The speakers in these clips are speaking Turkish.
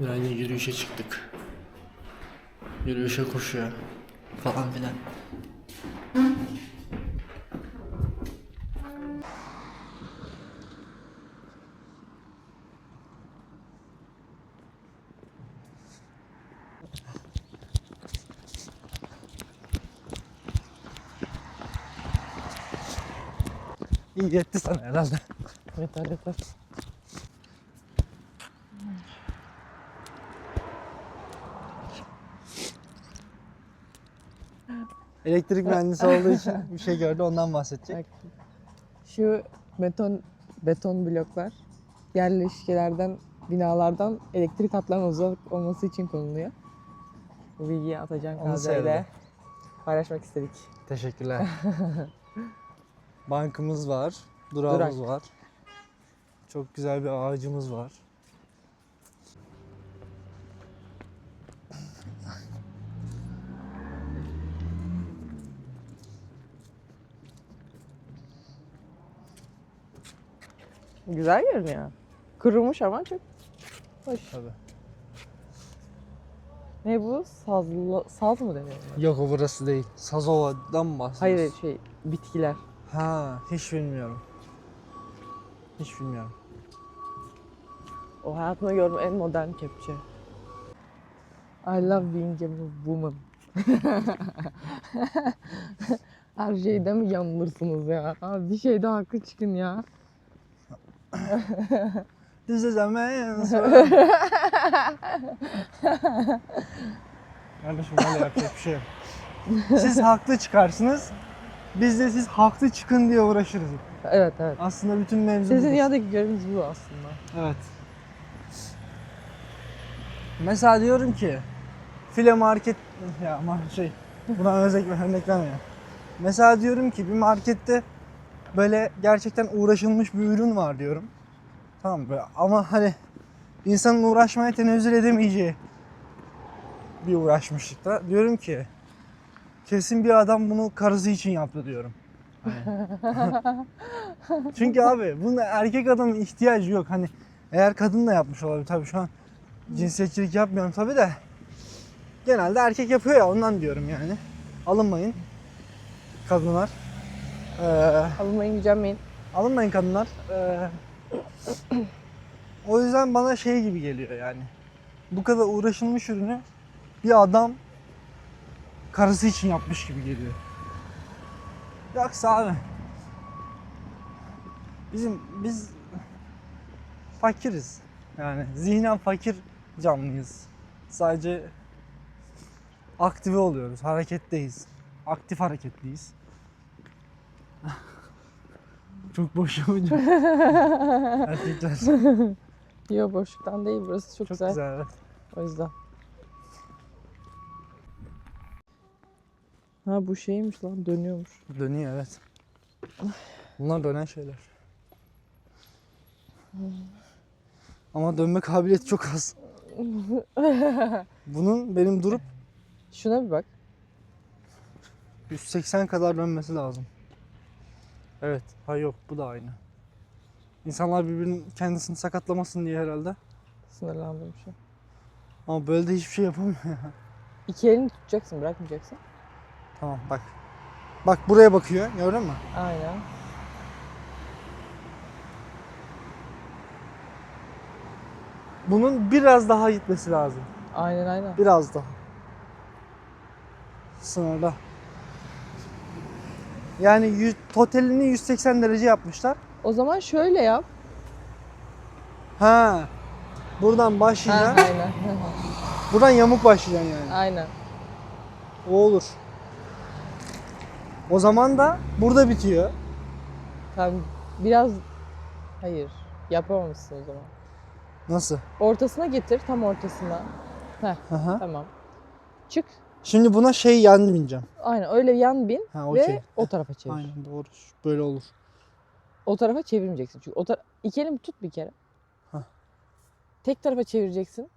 Yani yürüyüşe çıktık. Yürüyüşe koşuyor falan filan. İyi yetti sana herhalde. Yeter yeter. Elektrik mühendisi olduğu için bir şey gördü ondan bahsedecek. Bak, Şu beton beton bloklar yerleşkelerden, binalardan elektrik hatlarının uzak olması için konuluyor. Bu bilgiyi Atacan sevdim. paylaşmak istedik. Teşekkürler. Bankımız var, durağımız Durak. var. Çok güzel bir ağacımız var. Güzel görünüyor. Kurumuş ama çok hoş. Tabii. Ne bu? Sazlı, saz mı deniyor? buna? Yok o burası değil. Sazova'dan mı bahsediyorsun? Hayır şey bitkiler. Ha, hiç bilmiyorum. Hiç bilmiyorum. O hayatımda gördüğüm en modern kepçe. I love being a woman. Her şeyde mi yanılırsınız ya? Abi bir şeyde haklı çıkın ya. This is a man's Kardeşim öyle yapacak bir şey yok. Siz haklı çıkarsınız. Biz de siz haklı çıkın diye uğraşırız. Evet evet. Aslında bütün mevzu Sizin budur. dünyadaki göreviniz bu aslında. Evet. Mesela diyorum ki file market ya ama şey buna örnek örnek vermiyorum. Mesela diyorum ki bir markette böyle gerçekten uğraşılmış bir ürün var diyorum. Tamam ama hani insanın uğraşmaya tenezzül edemeyeceği bir uğraşmışlıkta. Diyorum ki kesin bir adam bunu karısı için yaptı diyorum. Hani. Çünkü abi bunda erkek adamın ihtiyacı yok. Hani eğer kadın da yapmış olabilir tabii şu an cinsiyetçilik yapmıyorum tabii de. Genelde erkek yapıyor ya ondan diyorum yani. Alınmayın kadınlar. Ee, Alınmayın gücenmeyin. alınmayın kadınlar. Ee, o yüzden bana şey gibi geliyor yani. Bu kadar uğraşılmış ürünü bir adam karısı için yapmış gibi geliyor. Yoksa abi bizim biz fakiriz. Yani zihnen fakir canlıyız. Sadece aktive oluyoruz, hareketteyiz. Aktif hareketliyiz. Çok boş yapınca. Erkekler. Yok boşluktan değil burası çok, Çok güzel. güzel. evet. O yüzden. Ha bu şeymiş lan dönüyormuş. Dönüyor evet. Bunlar dönen şeyler. Ama dönme kabiliyeti çok az. Bunun benim durup Şuna bir bak. 180 kadar dönmesi lazım. Evet. Ha yok bu da aynı. İnsanlar birbirinin kendisini sakatlamasın diye herhalde. Sınırlandığım şey. Ama böyle de hiçbir şey yapamıyor ya. İki elini tutacaksın bırakmayacaksın. Tamam bak. Bak buraya bakıyor. Gördün mü? Aynen. Bunun biraz daha gitmesi lazım. Aynen aynen. Biraz daha. Sınırda. Yani yüz, totalini 180 derece yapmışlar. O zaman şöyle yap. Ha. Buradan Ha, başlayacaksın. aynen. Buradan yamuk başlayacaksın yani. aynen. O olur. O zaman da burada bitiyor. Tamam biraz hayır yapamamışsın o zaman. Nasıl? Ortasına getir tam ortasına. Hı hı. Tamam. Çık. Şimdi buna şey yan bineceğim. Aynen öyle yan bin Ha ve okey. o tarafa çevir. Aynen doğru. Böyle olur. O tarafa çevirmeyeceksin. Çünkü o tara- iki elimi tut bir kere. Hah. Tek tarafa çevireceksin.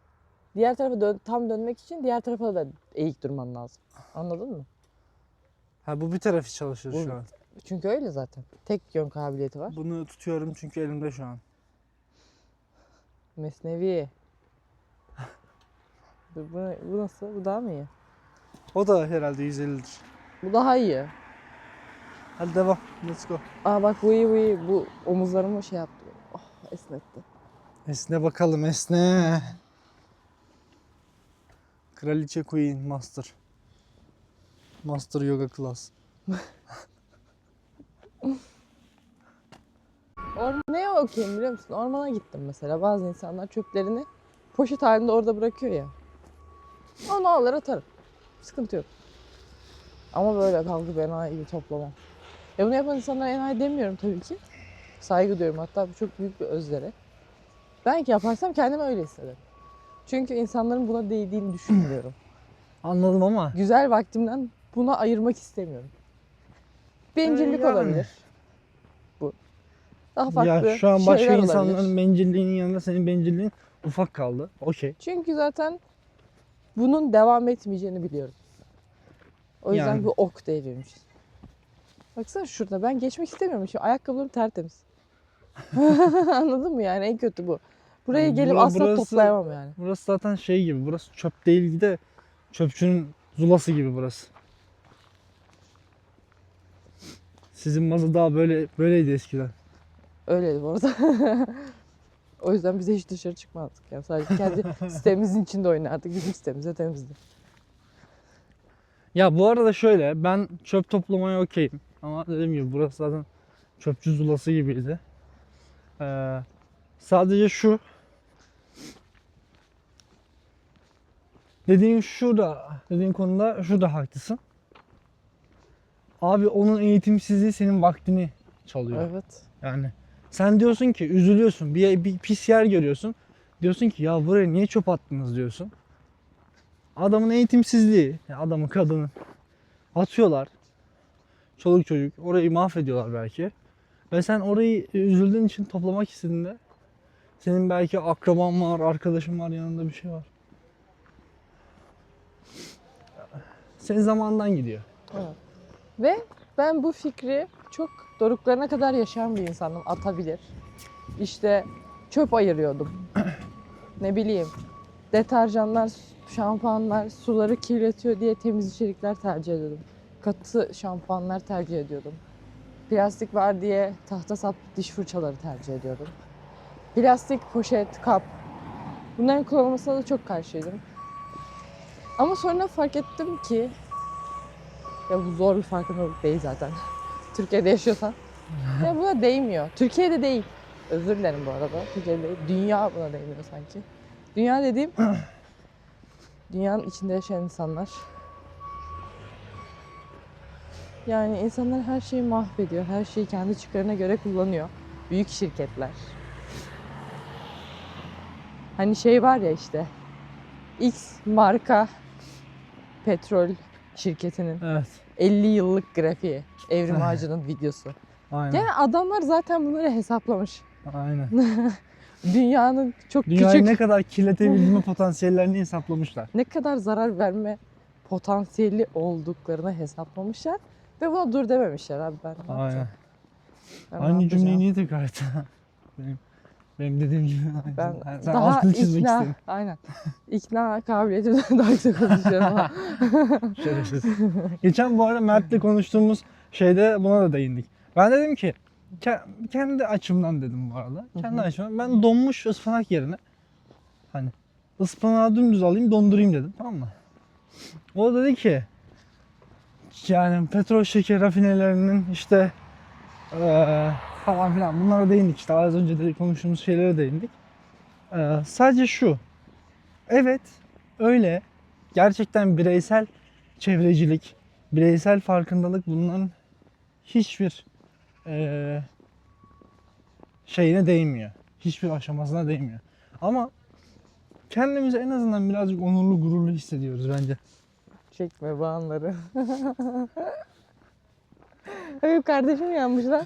Diğer tarafa dön- tam dönmek için diğer tarafa da eğik durman lazım. Anladın mı? Ha bu bir tarafı çalışır Bu- şu an. Çünkü öyle zaten. Tek yön kabiliyeti var. Bunu tutuyorum çünkü elimde şu an. Mesnevi. Bu, bu, bu nasıl? Bu daha mı iyi? O da herhalde 150'dir. Bu daha iyi. Hadi devam. Let's go. Aa bak bu iyi bu iyi. Bu omuzlarımı şey yaptı. Oh esnetti. Esne bakalım esne. Kraliçe Queen Master. Master Yoga Class. Orman, neye okuyayım biliyor musun? Ormana gittim mesela. Bazı insanlar çöplerini poşet halinde orada bırakıyor ya. Onu alır atarım. Sıkıntı yok. Ama böyle kalkıp enayi toplamam. Ya bunu yapan insanlara enayi demiyorum tabii ki. Saygı duyuyorum. Hatta bu çok büyük bir özleri. Ben ki yaparsam kendimi öyle hissederim. Çünkü insanların buna değdiğini düşünmüyorum. Anladım ama Güzel vaktimden buna ayırmak istemiyorum. Bencillik Ee, yani. olabilir. Bu. Daha farklı ya şu an başka insanların bencilliğinin yanında senin bencilliğin ufak kaldı. Okey. Çünkü zaten bunun devam etmeyeceğini biliyorum. O yüzden Yani. bu ok devrilmiş. Baksana şurada ben geçmek istemiyorum. Şimdi ayakkabılarım tertemiz. Anladın mı yani en kötü bu. Buraya Yani gelip bura- asla burası- toplayamam yani. Burası zaten şey gibi. Burası çöp değil de çöpçünün zulası gibi burası. Sizin mazı daha böyle böyleydi eskiden. Öyleydi bu arada. o yüzden bize hiç dışarı çıkmazdık. Yani sadece kendi sitemimizin içinde oynardık. Bizim sitemize temizdi. Ya bu arada şöyle ben çöp toplamaya okeyim. Ama dediğim gibi burası zaten çöpçü zulası gibiydi. Ee, sadece şu dediğin şu da dediğin konuda şu da haklısın. Abi onun eğitimsizliği senin vaktini çalıyor. Evet. Yani sen diyorsun ki üzülüyorsun. Bir, bir pis yer görüyorsun. Diyorsun ki ya buraya niye çöp attınız diyorsun. Adamın eğitimsizliği, ya adamı kadını atıyorlar. Çoluk çocuk orayı mahvediyorlar belki. Ve sen orayı üzüldüğün için toplamak istediğinde senin belki akraban var, arkadaşın var, yanında bir şey var. Senin zamandan gidiyor. Evet. Ve ben bu fikri çok doruklarına kadar yaşayan bir insanım. Atabilir. İşte çöp ayırıyordum. ne bileyim. Deterjanlar, şampuanlar suları kirletiyor diye temiz içerikler tercih ediyordum. Katı şampuanlar tercih ediyordum. Plastik var diye tahta sap diş fırçaları tercih ediyordum. Plastik poşet, kap. Bunların kullanılmasına da çok karşıydım. Ama sonra fark ettim ki ya bu zor bir farkındalık değil zaten. Türkiye'de yaşıyorsan. ya buna değmiyor. Türkiye'de değil. Özür dilerim bu arada. Türkiye'de değil. Dünya buna değmiyor sanki. Dünya dediğim dünyanın içinde yaşayan insanlar. Yani insanlar her şeyi mahvediyor. Her şeyi kendi çıkarına göre kullanıyor. Büyük şirketler. Hani şey var ya işte. X marka petrol şirketinin Evet. 50 yıllık grafiği. Evrim Ağacı'nın videosu. Aynen. Yani adamlar zaten bunları hesaplamış. Aynen. Dünyanın çok Dünyayı küçük, ne ne... kadar kirletebilme potansiyellerini hesaplamışlar. kadar zarar verme potansiyeli olduklarını hesaplamışlar. Ve buna dur dememişler abi ben ne Aynen. Ben ne Aynı cümleyi niye tekrar ettin? benim, dediğim gibi. Ben Sen- daha altını çizmek ikna, istedin. aynen. İkna kabiliyetimden daha güzel konuşuyorum ama. Şerefsiz. Geçen bu arada Mert'le konuştuğumuz şeyde buna da değindik. Ben dedim ki ke- kendi açımdan dedim bu arada. Kendi açımdan ben donmuş ıspanak yerine hani ıspanağı dümdüz alayım dondurayım dedim tamam mı? O dedi ki yani petrol şeker rafinelerinin işte eee, falan filan bunlara değindik işte az önce de konuştuğumuz şeylere değindik. Eee, sadece şu. Evet öyle gerçekten bireysel çevrecilik, bireysel farkındalık bunların hiçbir eee, şeyine değmiyor. Hiçbir aşamasına değmiyor. Ama kendimizi en azından birazcık onurlu, gururlu hissediyoruz bence. Çekme anları. Benim kardeşim yanmış lan.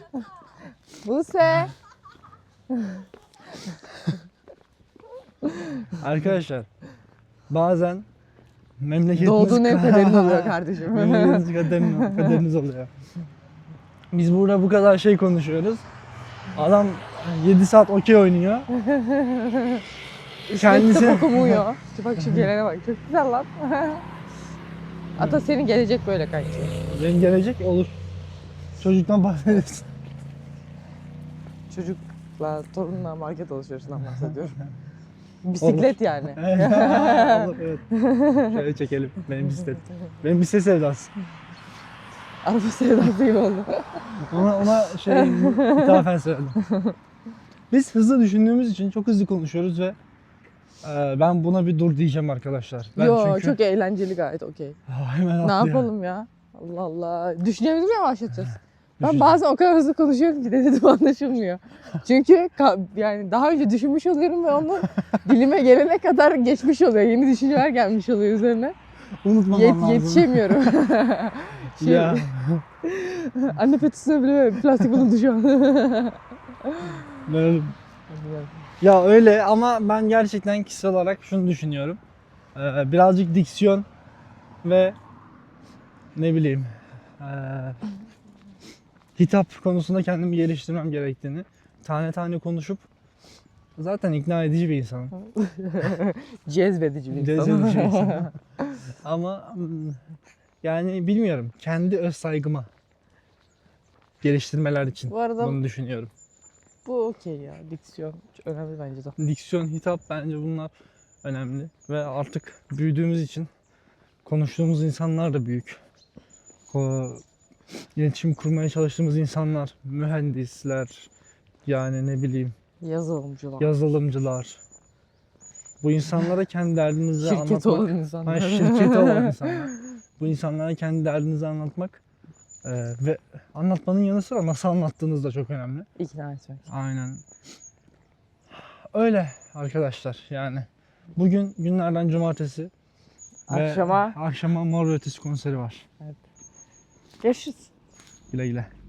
Buse. Arkadaşlar bazen memleketiniz Doğduğun ev kaderin oluyor kardeşim. memleketiniz kaderiniz, kaderiniz oluyor. Biz burada bu kadar şey konuşuyoruz. Adam 7 saat okey oynuyor. Kendisi- Kitap okumuyor. Bak şu gelene bak. Çok güzel lan. Ata senin gelecek böyle kanki. Benim gelecek olur. Çocuktan bahsediyorsun. Çocukla, torunla market alışverişinden bahsediyorum. Bisiklet yani. olur evet. Şöyle çekelim. Benim bisiklet. Benim bisiklet sevdası. Araba sevdası gibi oldu. Ona, ona şey ithafen söyledim. Biz hızlı düşündüğümüz için çok hızlı konuşuyoruz ve e, ben buna bir dur diyeceğim arkadaşlar. Ben Yo çünkü çok eğlenceli gayet okey. Ne yapalım ya? Allah Allah. Düşüneceğimizi mi yavaşlatacağız? Ben bazen o kadar hızlı konuşuyorum ki dedim anlaşılmıyor. Çünkü yani daha önce düşünmüş oluyorum ve onu dilime gelene kadar geçmiş oluyor. Yeni düşünceler gelmiş oluyor üzerine. Unutmamam Yet- lazım. yetişemiyorum. Şey, Ya. Anne petisine bile plastik bulundu şu an. Ya öyle ama ben gerçekten kişisel olarak şunu düşünüyorum. Ee, birazcık diksiyon ve ne bileyim ee, hitap konusunda kendimi geliştirmem gerektiğini tane tane konuşup zaten ikna edici bir insanım. Cezbedici bir insan. Cezbedici bir insanım. Ama mm, yani bilmiyorum kendi öz saygıma geliştirmeler için Bu arada bunu düşünüyorum. bu okey ya. Diksiyon önemli bence de. diksiyon, hitap bence bunlar önemli. Ve artık büyüdüğümüz için konuştuğumuz insanlar da büyük. İletişim kurmaya çalıştığımız insanlar, mühendisler, yani ne bileyim Yazılımcılar. yazılımcılar. Bu insanlara kendi derdinizi Şirket anlatmak. olan insanlar. Ha, şirketi olan insanlar. Bu insanlara kendi derdinizi anlatmak e, ve anlatmanın yanı sıra nasıl anlattığınız da çok önemli. İkna etmek. Aynen. Öyle arkadaşlar yani. Bugün günlerden cumartesi. ve Akşama akşama Mor ve Ötesi konseri var. Görüşürüz. Güle güle.